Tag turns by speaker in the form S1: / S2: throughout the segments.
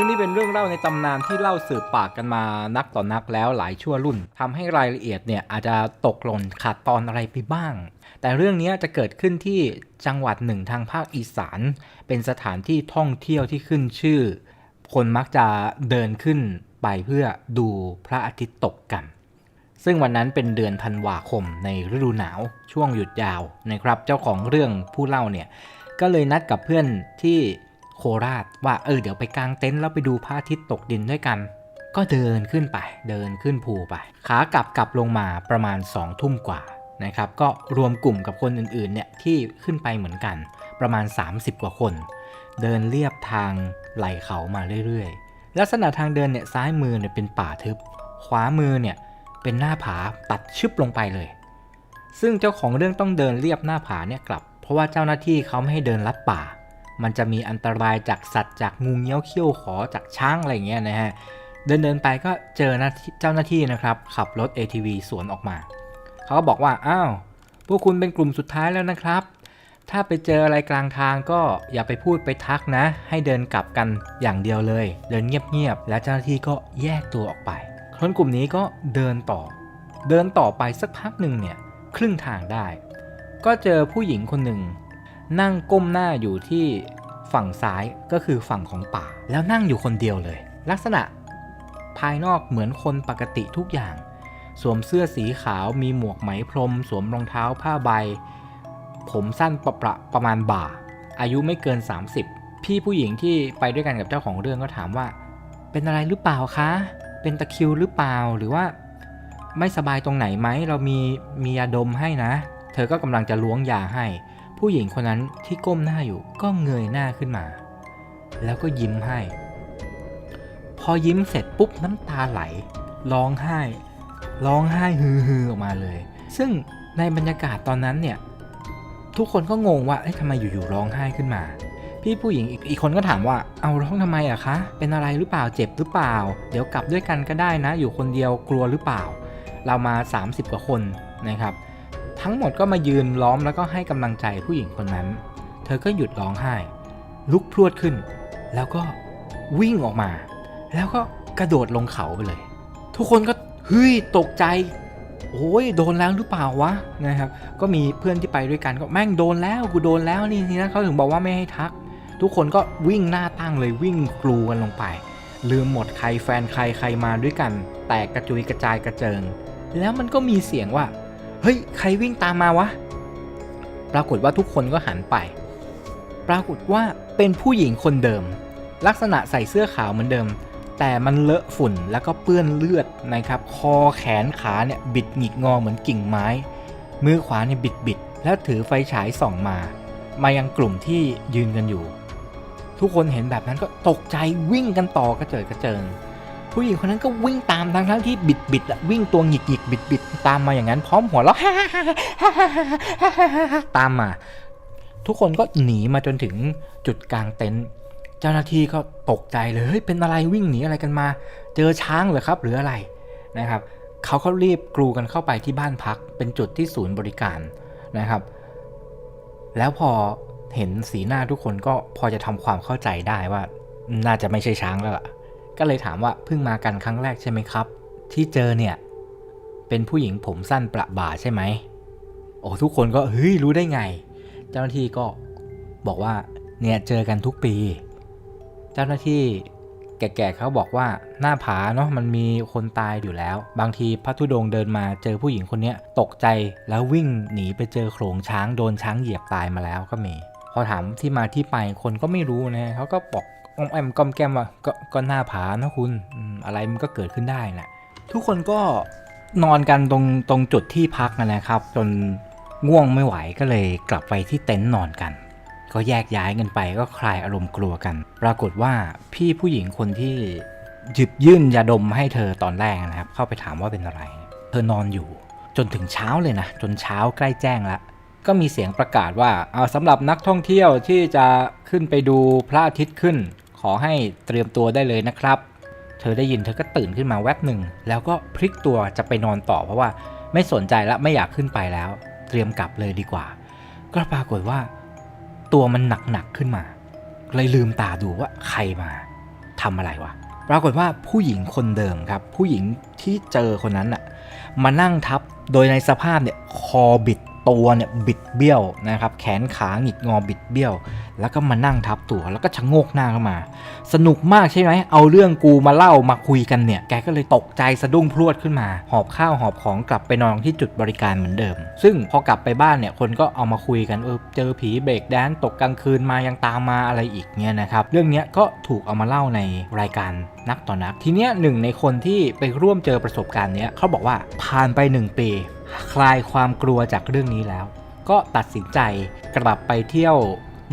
S1: เป็นเรื่องเล่าในตำนานที่เล่าสืบปากกันมานักต่อนักแล้วหลายชั่วรุ่นทำให้รายละเอียดเนี่ยอาจจะตกหล่นขาดตอนอะไรไปบ้าง แต่เรื่องนี้จะเกิดขึ้นที่จังหวัดหนึ่งทางภาคอีสาน เป็นสถานที่ท่องเที่ยวที่ขึ้นชื่อ คนมักจะเดินขึ้นไปเพื่อดูพระอาทิตย์ตกกัน ซึ่งวันนั้นเป็นเดือนธันวาคมในฤดูหนาวช่วงหยุดยาวนะครับ เจ้าของเรื่องผู้เล่าเนี่ยก็เลยนัดกับเพื่อนที่ โคราชว่าเออเดี๋ยวไปกางเต็นท์แล้วไปดูพระอาทิตย์ตกดินด้วยกัน ก็เดินขึ้นไป เดินขึ้นภูไป ขากลับกลับลงมาประมาณ2องทุ่มกว่านะครับ ก็รวมกลุ่มกับคนอื่นๆเนี่ยที่ขึ้นไปเหมือนกัน ประมาณ 30 กว่าคน เดินเลียบทางไหลเขามาเรื่อยๆ ลักษณะทางเดินเนี่ยซ้ายมือเนี่ยเป็นป่าทึบ ขวามือเนี่ยเป็นหน้าผาตัดชึบลงไปเลย ซึ่งเจ้าของเรื่องต้องเดินเรียบหน้าผาเนี่ยกลับ เพราะว่าเจ้าหน้าที่เขาไม่ให้เดินลัดป่า มันจะมีอันตรายจากสัตว์จากงูเงี้ยวเขี้ยวขอจากช้างอะไรอย่างเงี้ยนะฮะเดินเดินไปก็เจอเจ้าหน้าที่นะครับ ขับรถ ATV สวนออกมา เขาก็บอกว่าอ้าวพวกคุณเป็นกลุ่มสุดท้ายแล้วนะครับ ถ้าไปเจออะไรกลางทางก็อย่าไปพูดไปทักนะ ให้เดินกลับกันอย่างเดียวเลย เดินเงียบๆแล้วเจ้าหน้าที่ก็แยกตัวออกไปคนกลุ่มนี้ก็เดินต่อ เดินต่อไปสักพักหนึ่งเนี่ยครึ่งทางได้ ก็เจอผู้หญิงคนหนึ่ง นั่งก้มหน้าอยู่ที่ฝั่งซ้ายก็คือฝั่งของป่า แล้วนั่งอยู่คนเดียวเลย ลักษณะภายนอกเหมือนคนปกติทุกอย่าง สวมเสื้อสีขาวมีหมวกไหมพรม สวมรองเท้าผ้าใบ ผมสั้นประประประมาณบ่า อายุไม่เกิน 30 พี่ผู้หญิงที่ไปด้วยกันกับเจ้าของเรื่องก็ถามว่า เป็นอะไรหรือเปล่าคะ เป็นตะคิวหรือเปล่าหรือว่า ไม่สบายตรงไหนไหมเรามีมียาดมให้นะ เธอก็กำลังจะล้วงยาให้ ผู้หญิงคนนั้นที่ก้มหน้าอยู่ก็เงยหน้าขึ้นมา แล้วก็ยิ้มให้ พอยิ้มเสร็จปุ๊บน้ำตาไหล ร้องไห้ ร้องไห้ฮือฮือออกมาเลย ซึ่งในบรรยากาศตอนนั้นเนี่ย ทุกคนก็งงว่าเอ๊ะทำไมอยู่ๆร้องไห้ขึ้นมา พี่ผู้หญิงอีกอีกคนก็ถามว่าเอาร้องทำไมอะคะ เป็นอะไรหรือเปล่าเจ็บหรือเปล่า เดี๋ยวกลับด้วยกันก็ได้นะ อยู่คนเดียวกลัวหรือเปล่า เรามา 30 กว่าคนนะครับ ทั้งหมดก็มายืนล้อมแล้วก็ให้กำลังใจผู้หญิงคนนั้น เธอก็หยุดร้องไห้ ลุกพรวดขึ้น แล้วก็วิ่งออกมา แล้วก็กระโดดลงเขาไปเลย ทุกคนก็เฮ้ยตกใจ โอ้ยโดนแล้วหรือเปล่าวะนะครับ ก็มีเพื่อนที่ไปด้วยกันก็แม่งโดนแล้วกูโดนแล้วนี่ทีนั้นเขาถึงบอกว่าไม่ให้ทัก ทุกคนก็วิ่งหน้าตั้งเลยวิ่งกลูกันลงไป ลืมหมดใครแฟนใครใครมาด้วยกัน แตกกระจุยกระจายกระเจิง แล้วมันก็มีเสียงว่า เฮ้ย ใครวิ่งตามมาวะ ปรากฏว่าทุกคนก็หันไป ปรากฏว่าเป็นผู้หญิงคนเดิม ลักษณะใส่เสื้อขาวเหมือนเดิม แต่มันเลอะฝุ่นแล้วก็เปื้อนเลือดนะครับ คอแขนขาเนี่ยบิดหงิกงอเหมือนกิ่งไม้ มือขวาเนี่ยบิดบิดๆแล้วถือไฟฉายส่องมา มายังกลุ่มที่ยืนกันอยู่ ทุกคนเห็นแบบนั้นก็ตกใจวิ่งกันต่อกระเจิดกระเจิง ผู้หญิงคนนั้นก็วิ่งตามทั้งทั้งที่บิดบิดๆอะวิ่งตัวหงิกหงิกบิดบิดๆตามมาอย่างนั้นพร้อมหัวเราะตามมา ทุกคนก็หนีมาจนถึงจุดกลางเต็นท์เจ้าหน้าที่ก็ตกใจเลยเฮ้ยเป็นอะไรวิ่งหนีอะไรกันมา เจอช้างเหรอครับหรืออะไรนะครับเขาก็รีบกรูกันเข้าไปที่บ้านพัก เป็นจุดที่ศูนย์บริการนะครับ แล้วพอเห็นสีหน้าทุกคนก็พอจะทำความเข้าใจได้ว่า น่าจะไม่ใช่ช้างแล้วล่ะ ก็เลยถามว่าเพิ่งมากันครั้งแรกใช่ไหมครับ ที่เจอเนี่ย เป็นผู้หญิงผมสั้นประบ่าใช่ไหมโอ้ทุกคนก็เฮ้ยรู้ได้ไง เจ้าหน้าที่ก็บอกว่าเนี่ยเจอกันทุกปี เจ้าหน้าที่แก่ๆเขาบอกว่าหน้าผาเนาะมันมีคนตายอยู่แล้ว บางทีพระธุดงเดินมาเจอผู้หญิงคนเนี้ยตกใจแล้ววิ่งหนีไปเจอโขลงช้างโดนช้างเหยียบตายมาแล้วก็มี พอถามที่มาที่ไปคนก็ไม่รู้นะเขาก็บอก อมแอมก้อมแก้มว่าก็ก็หน้าผานะคุณอะไรมันก็เกิดขึ้นได้นะทุกคนก็นอนกันตรงตรงจุดที่พักนั่นแหละครับ จนง่วงไม่ไหวก็เลยกลับไปที่เต็นท์นอนกัน ก็แยกย้ายกันไปก็คลายอารมณ์กลัวกัน ปรากฏว่าพี่ผู้หญิงคนที่หยิบยื่นยาดมให้เธอตอนแรกนะครับ เข้าไปถามว่าเป็นอะไร เธอนอนอยู่ จนถึงเช้าเลยนะ จนเช้าใกล้แจ้งล้ว ก็มีเสียงประกาศว่าเอาสำหรับนักท่องเที่ยวที่จะขึ้นไปดูพระอาทิตย์ขึ้น ขอให้เตรียมตัวได้เลยนะครับ เธอได้ยินเธอก็ตื่นขึ้นมาแวบหนึ่ง แล้วก็พลิกตัวจะไปนอนต่อเพราะว่าไม่สนใจและไม่อยากขึ้นไปแล้ว เตรียมกลับเลยดีกว่า ก็ปรากฏว่า ตัวมันหนักๆขึ้นมา เลยลืมตาดูว่าใครมาทำอะไรวะปรากฏว่าผู้หญิงคนเดิมครับ ผู้หญิงที่เจอคนนั้นอะมานั่งทับโดยในสภาพเนี่ยคอบิด ตัวเนี่ยบิดเบี้ยวนะครับแขนขาหงิกงอบิดเบี้ยว แล้วก็มานั่งทับตัวแล้วก็ชะโงกหน้าเข้ามา สนุกมากใช่ไหมเอาเรื่องกูมาเล่ามาคุยกันเนี่ยแกก็เลยตกใจสะดุ้งพรวดขึ้นมา หอบข้าวหอบของกลับไปนอนที่จุดบริการเหมือนเดิม ซึ่งพอกลับไปบ้านเนี่ยคนก็เอามาคุยกันเออเจอผีเบรกแดนตกกลางคืนมายังตามมาอะไรอีกเนี่ยนะครับเรื่องเนี้ยก็ถูกเอามาเล่าในรายการนักต่อนัก ทีเนี้ยหนึ่งในคนที่ไปร่วมเจอประสบการณ์เนี้ยเขาบอกว่าผ่านไปหนึ่งปี คลายความกลัวจากเรื่องนี้แล้ว ก็ตัดสินใจกลับไปเที่ยว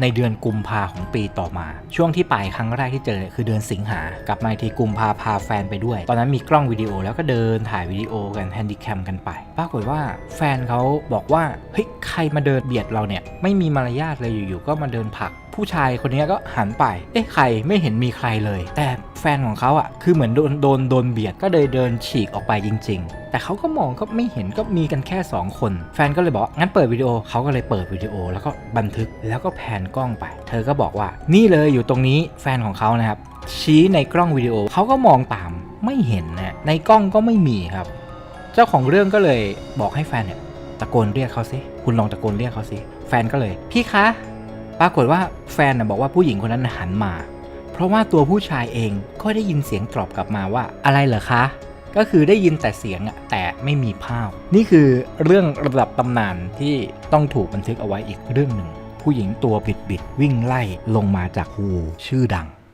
S1: ในเดือนกุมภาของปีต่อมา ช่วงที่ไปครั้งแรกที่เจอเนี่ยคือเดือนสิงหากลับมาอีกทีกุมภาพาแฟนไปด้วย ตอนนั้นมีกล้องวิดีโอแล้วก็เดินถ่ายวิดีโอกันแฮนดิแคมกันไป ปรากฏว่าแฟนเขาบอกว่าเฮ้ยใครมาเดินเบียดเราเนี่ย ไม่มีมารยาทเลยอยู่ๆก็มาเดินผัก ผู้ชายคนนี้ก็หันไป เอ๊ะใครไม่เห็นมีใครเลย แต่ แฟนของเขาอะ่ะคือเหมือนโดนโดนโดนเบียดก็เลยเดินฉีกออกไปจริง ๆ แต่เขาก็มองก็ไม่เห็นก็มีกันแค่ 2 คน แฟนก็เลยบอกว่างั้นเปิดวิดีโอเขาก็เลยเปิดวิดีโอแล้วก็บันทึกแล้วก็แผนกล้องไป เธอก็บอกว่า นี่เลยอยู่ตรงนี้แฟนของเขานะครับชี้ในกล้องวิดีโอเขาก็มองตามไม่เห็นนะในกล้องก็ไม่มีครับ เจ้าของเรื่องก็เลยบอกให้แฟนเนี่ยตะโกนเรียกเขาสิคุณลองตะโกนเรียกเขาสิแฟนก็เลย พี่คะปรากฏว่าแฟนนะบอกว่าผู้หญิงคนนั้นหันมา เพราะว่าตัวผู้ชายเองก็ได้ยินเสียงตอบกลับมาว่าอะไรเหรอคะ ก็คือได้ยินแต่เสียงอะแต่ไม่มีภาพ นี่คือเรื่องระดับตำนานที่ต้องถูกบันทึกเอาไว้อีกเรื่องหนึ่ง ผู้หญิงตัวบิดบิดๆวิ่งไล่ลงมาจากฮูชื่อดัง